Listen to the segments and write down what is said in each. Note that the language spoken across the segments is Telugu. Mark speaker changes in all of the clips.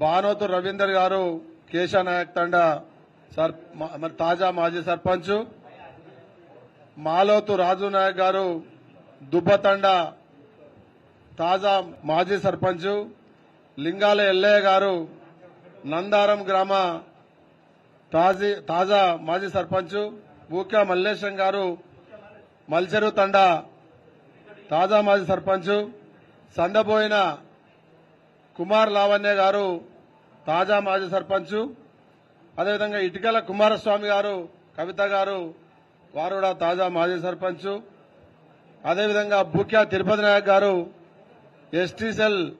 Speaker 1: బానోతు రవీందర్ గారు కేశానాయక్ తండా సర్ మరి తాజా మాజీ సర్పంచ్. మాలోతు రాజు నాయక్ గారు దుబ్బతండ తాజా మాజీ సర్పంచ్. లింగాల ఎల్లయ్య గారు నందారం గ్రామ తాజీ తాజా మాజీ సర్పంచ్. బూకా మల్లేశం గారు మల్చెరు తండ తాజా మాజీ సర్పంచ్. సందబోయిన కుమార్ లావణ్య గారు తాజా మాజీ సర్పంచ్. అదేవిధంగా ఇటుకల కుమారస్వామి గారు కవిత గారు వారు కూడా తాజా మాజీ సర్పంచ్. అదేవిధంగా బూక్యా తిరుపతి నాయక్ గారు ఎస్టీ సెల్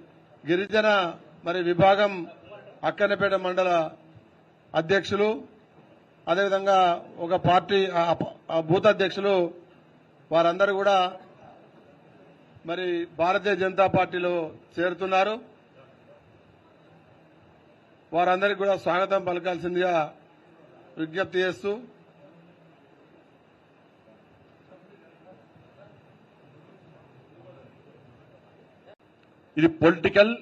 Speaker 1: గిరిజన మరి విభాగం అక్కనపేట మండల అధ్యక్షులు. అదేవిధంగా ఒక పార్టీ ఆ- బూత్ అధ్యక్షులు వారందరూ కూడా మరి భారతీయ జనతా పార్టీలో చేరుతున్నారు. వారందరికీ కూడా స్వాగతం పలకాల్సిందిగా విజ్ఞప్తి చేస్తూ
Speaker 2: ఇది political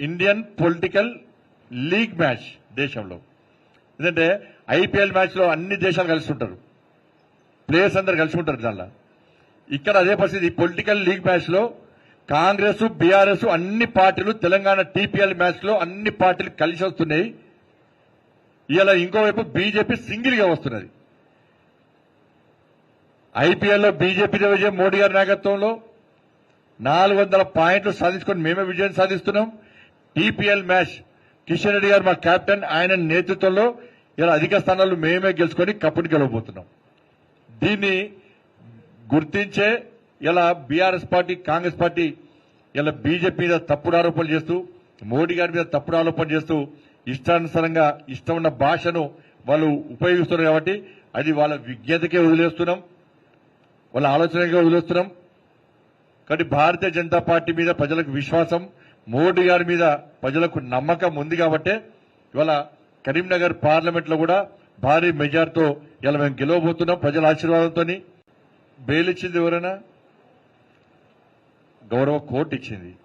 Speaker 2: Indian political league match దేశంలో. ఎందుకంటే ఐపీఎల్ మ్యాచ్లో అన్ని దేశాలు కలిసి ఉంటారు. ప్లేయర్స్ అందరు కలిసి ఉంటారు దానిలో. ఇక్కడ అదే పరిస్థితి పొలిటికల్ లీగ్ మ్యాచ్లో కాంగ్రెస్ బీఆర్ఎస్ అన్ని పార్టీలు తెలంగాణ టీపీఎల్ మ్యాచ్లో అన్ని పార్టీలు కలిసి వస్తున్నాయి. ఇలా ఇంకోవైపు బీజేపీ సింగిల్గా వస్తున్నది. ఐపీఎల్లో బీజేపీ విజయం మోడీ గారి నాయకత్వంలో. నాలుగు వందల పాయింట్లు సాధించుకొని మేమే విజయం సాధిస్తున్నాం. టీపీఎల్ మ్యాచ్ కిషన్ రెడ్డి గారు మా కెప్టెన్ ఆయన నేతృత్వంలో ఇలా అధిక స్థానాలు మేమే గెలుచుకొని కప్పుని గెలవబోతున్నాం. దీన్ని గుర్తించే ఇలా బీఆర్ఎస్ పార్టీ కాంగ్రెస్ పార్టీ ఇలా బీజేపీ మీద తప్పుడు ఆరోపణలు చేస్తూ మోడీ గారి మీద తప్పుడు ఆరోపణలు చేస్తూ ఇష్టానుసారంగా ఇష్టం ఉన్న భాషను వాళ్ళు ఉపయోగిస్తున్నారు కాబట్టి అది వాళ్ళ విజ్ఞతకే వదిలేస్తున్నాం వాళ్ళ ఆలోచనకే వదిలేస్తున్నాం. కాబట్టి భారతీయ జనతా పార్టీ మీద ప్రజలకు విశ్వాసం మోడీ గారి మీద ప్రజలకు నమ్మకం ఉంది కాబట్టే ఇవాళ కరీంనగర్ పార్లమెంట్లో కూడా భారీ మెజార్తో ఇలా మేము గెలవబోతున్నాం ప్రజల ఆశీర్వాదంతో బెయిల్ ఇచ్చింది ఎవరైనా? గౌరవ కోర్టు ఇచ్చింది.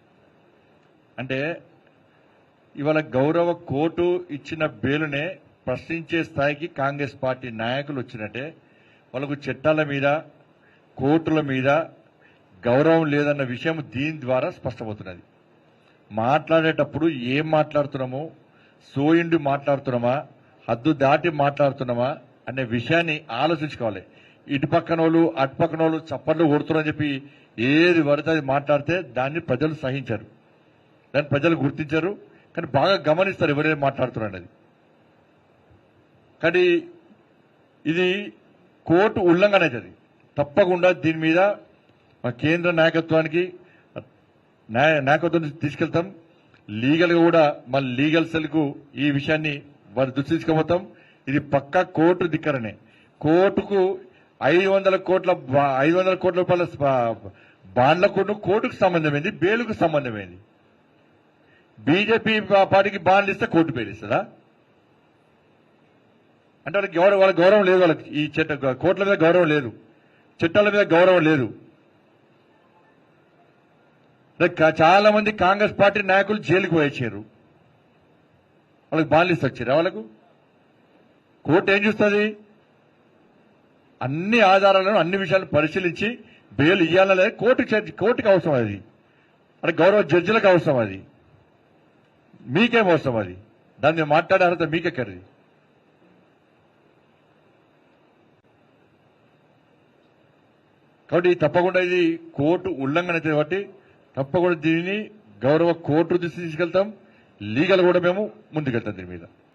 Speaker 2: అంటే ఇవాళ గౌరవ కోర్టు ఇచ్చిన బెయిల్నే ప్రశ్నించే స్థాయికి కాంగ్రెస్ పార్టీ నాయకులు వచ్చినట్టే వాళ్ళకు చట్టాల మీద కోర్టుల మీద గౌరవం లేదన్న విషయం దీని ద్వారా స్పష్టమవుతున్నది. మాట్లాడేటప్పుడు ఏం మాట్లాడుతున్నామో? సోయిండి మాట్లాడుతున్నామా? హద్దు దాటి మాట్లాడుతున్నామా? అనే విషయాన్ని ఆలోచించుకోవాలి. ఇటు పక్కన వాళ్ళు అటు పక్కన వాళ్ళు చప్పట్లు కొడుతున్నారని చెప్పి ఏది పడితే అది మాట్లాడితే దాన్ని ప్రజలు సహించారు. దాన్ని ప్రజలు గుర్తించారు. కానీ బాగా గమనిస్తారు ఎవరైనా మాట్లాడుతున్నారు అది కానీ ఇది కోర్టు ఉల్లంఘన అవుతుంది. తప్పకుండా దీని మీద మా కేంద్ర నాయకత్వానికి న్యాయ- నాయకత్వం తీసుకెళ్తాం. లీగల్గా కూడా మన లీగల్ సెల్కు ఈ విషయాన్ని వారి దృష్టి తీసుకుపోతాం. ఇది పక్కా కోర్టు ధిక్కరనే. కోర్టుకు ఐదు వందల కోట్ల ఐదు వందల కోట్ల రూపాయల బాండ్ల బాండ్లకు కోర్టుకు సంబంధమైంది బేలుకు సంబంధమైంది. బీజేపీ పార్టీకి బాండ్లు ఇస్తే కోర్టు బెయిల్ ఇస్తుందా? అంటే వాళ్ళకి గౌరవం వాళ్ళకి గౌరవం లేదు వాళ్ళకి. ఈ చట్ట కోర్టుల మీద గౌరవం లేదు. చట్టాల మీద గౌరవం లేదు. చాలా మంది కాంగ్రెస్ పార్టీ నాయకులు జైలుకు పోయించారు వాళ్ళకి బాండ్లు ఇస్తే వచ్చారా వాళ్ళకు? కోర్టు ఏం చూస్తుంది? అన్ని ఆధారాలను అన్ని విషయాలు పరిశీలించి బెయిల్ ఇవ్వాలా కోర్టు కోర్టుకి అవసరం అది. అంటే గౌరవ జడ్జిలకు అవసరం అది. మీకేం అవసరం అది? దాన్ని మీద మాట్లాడే అర్హత కాబట్టి తప్పకుండా ఇది కోర్టు ఉల్లంఘన అయితే కాబట్టి తప్పకుండా దీనిని గౌరవ కోర్టు దృష్టి తీసుకెళ్తాం. లీగల్ కూడా మేము ముందుకెళ్తాం దీని మీద.